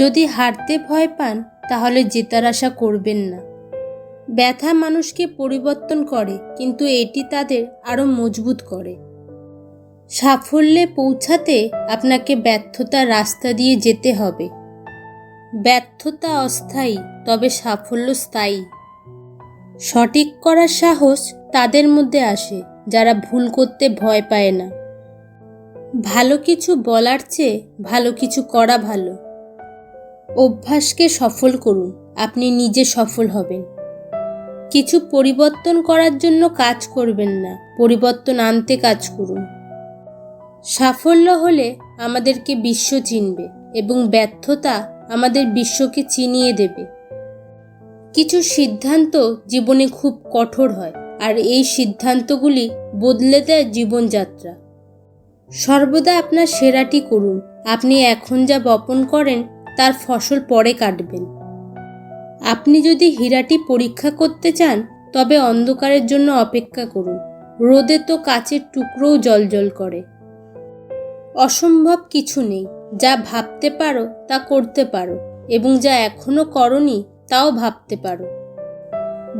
যদি হারতে ভয় পান, তাহলে জেতার আশা করবেন না। ব্যথা মানুষকে পরিবর্তন করে, কিন্তু এটি তাদের আরও মজবুত করে। সাফল্যে পৌঁছাতে আপনাকে ব্যর্থতার রাস্তা দিয়ে যেতে হবে। ব্যর্থতা অস্থায়ী, তবে সাফল্য স্থায়ী। সঠিক করার সাহস তাদের মধ্যে আসে, যারা ভুল করতে ভয় পায় না। ভালো কিছু বলার চেয়ে ভালো কিছু করা ভালো। অভ্যাসকে সফল করুন, আপনি নিজে সফল হবেন। কিছু পরিবর্তন করার জন্য কাজ করবেন না, পরিবর্তন আনতে কাজ করুন। সাফল্য হলে আমাদেরকে বিশ্ব চিনবে এবং ব্যর্থতা আমাদের বিশ্বকে চিনিয়ে দেবে। কিছু সিদ্ধান্ত জীবনে খুব কঠোর হয় আর এই সিদ্ধান্তগুলি বদলে দেয় জীবনযাত্রা। সর্বদা আপনার সেরাটি করুন, আপনি এখন যা বপন করেন তার ফসল পরে কাটবেন। আপনি যদি হীরাটি পরীক্ষা করতে চান, তবে অন্ধকারের জন্য অপেক্ষা করুন। রোদে তো কাচের টুকরোও জলজল করে। অসম্ভব কিছু নেই, যা ভাবতে পারো তা করতে পারো এবং যা এখনও করনি তাও ভাবতে পারো।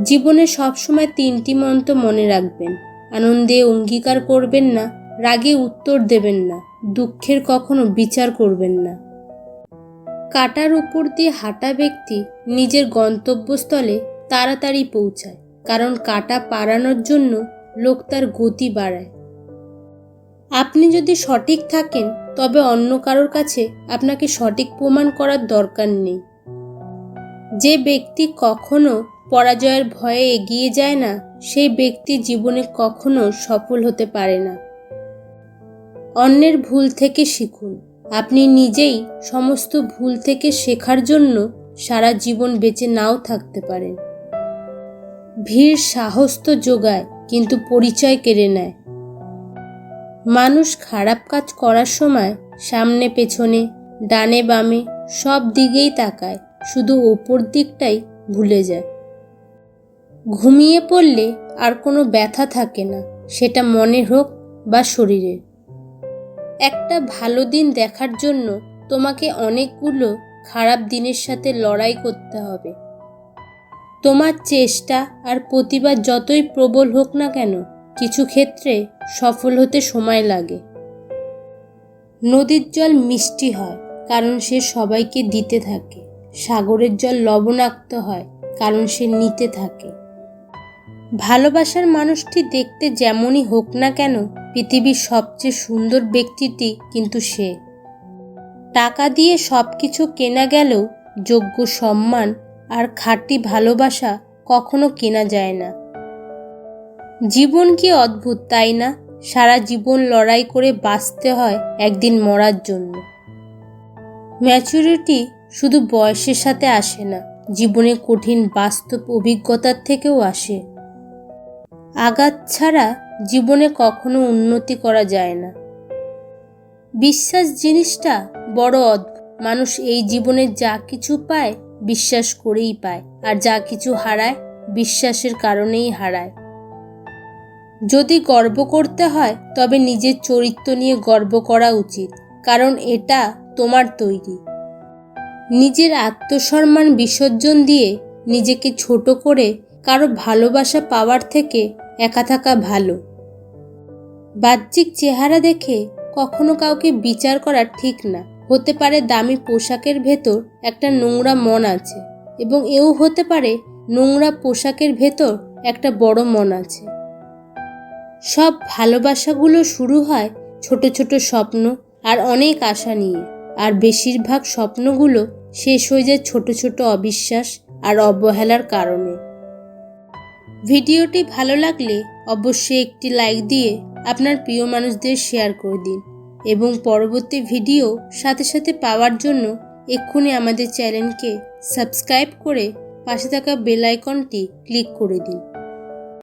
জীবনে সবসময় তিনটি মন্ত্র মনে রাখবেন। আনন্দে অঙ্গীকার করবেন না, রাগে উত্তর দেবেন না, দুঃখের কখনো বিচার করবেন না। কাটার উপর দিয়ে হাঁটা ব্যক্তি নিজের গন্তব্যস্থলে তাড়াতাড়ি পৌঁছায়, কারণ কাটা পারানোর জন্য লোক তার গতি বাড়ায়। আপনি যদি সঠিক থাকেন, তবে অন্য কারোর কাছে আপনাকে সঠিক প্রমাণ করার দরকার নেই। যে ব্যক্তি কখনো পরাজয়ের ভয়ে এগিয়ে যায় না, সেই ব্যক্তি জীবনে কখনো সফল হতে পারে না। অন্যের ভুল থেকে শিখুন। আপনি নিজেই সমস্ত ভুল থেকে শেখার জন্য সারা জীবন বেঁচে নাও থাকতে পারেন। ভিড় সাহস তো যোগায় কিন্তু পরিচয় কেড়ে নেয়। মানুষ খারাপ কাজ করার সময় সামনে পেছনে, ডানে বামে সব দিকেই তাকায়, শুধু ওপর দিকটাই ভুলে যায়। ঘুমিয়ে পড়লে আর কোনো ব্যথা থাকে না, সেটা মনে হোক বা শরীরে একটা ভালো দিন দেখার জন্য তোমাকে অনেকগুলো খারাপ দিনের সাথে লড়াই করতে হবে। তোমার চেষ্টা আর প্রতিবাদ যতই প্রবল হোক না কেন, কিছু ক্ষেত্রে সফল হতে সময় লাগে। নদীর জল মিষ্টি হয়, কারণ সে সবাইকে দিতে থাকে। সাগরের জল লবণাক্ত হয়, কারণ সে নিতে থাকে। ভালোবাসার মানুষটি দেখতে যেমনই হোক না কেন পৃথিবীর সবচেয়ে সুন্দর ব্যক্তিটি কিন্তু সে। টাকা দিয়ে সব কিছু কেনা গেলেও যোগ্য সম্মান আর খাঁটি ভালোবাসা কখনো কেনা যায় না। জীবন কি অদ্ভুত, তাই না? সারা জীবন লড়াই করে বাঁচতে হয় একদিন মরার জন্য। ম্যাচুরিটি শুধু বয়সের সাথে আসে না, জীবনে কঠিন বাস্তব অভিজ্ঞতার থেকেও আসে। আঘাত ছাড়া জীবনে কখনো উন্নতি করা যায় না। বিশ্বাস জিনিসটা বড় অদ্ভুত। মানুষ এই জীবনে যা কিছু পায় বিশ্বাস করেই পায়, আর যা কিছু হারায় বিশ্বাসের কারণেই হারায়। যদি গর্ব করতে হয়, তবে নিজের চরিত্র নিয়ে গর্ব করা উচিত, কারণ এটা তোমার তৈরি। নিজের আত্মসম্মান বিসর্জন দিয়ে নিজেকে ছোট করে কারও ভালোবাসা পাওয়ার থেকে একা থাকা ভালো। বাহ্যিক চেহারা দেখে কখনো কাউকে বিচার করা ঠিক না। হতে পারে দামি পোশাকের ভেতর একটা নোংরা মন আছে এবং এও হতে পারে নোংরা পোশাকের ভেতর একটা বড় মন আছে। সব ভালোবাসাগুলো শুরু হয় ছোট ছোট স্বপ্ন আর অনেক আশা নিয়ে। আর বেশিরভাগ স্বপ্নগুলো শেষ হয়ে যায় ছোট ছোট অবিশ্বাস আর অবহেলার কারণে। ভিডিওটি ভালো লাগলে অবশ্যই একটি লাইক দিয়ে আপনার প্রিয় মানুষদের শেয়ার করে দিন এবং পরবর্তী ভিডিও সাথে সাথে পাওয়ার জন্য এক্ষুনি আমাদের চ্যানেলকে সাবস্ক্রাইব করে পাশে থাকা বেল আইকনটি ক্লিক করে দিন।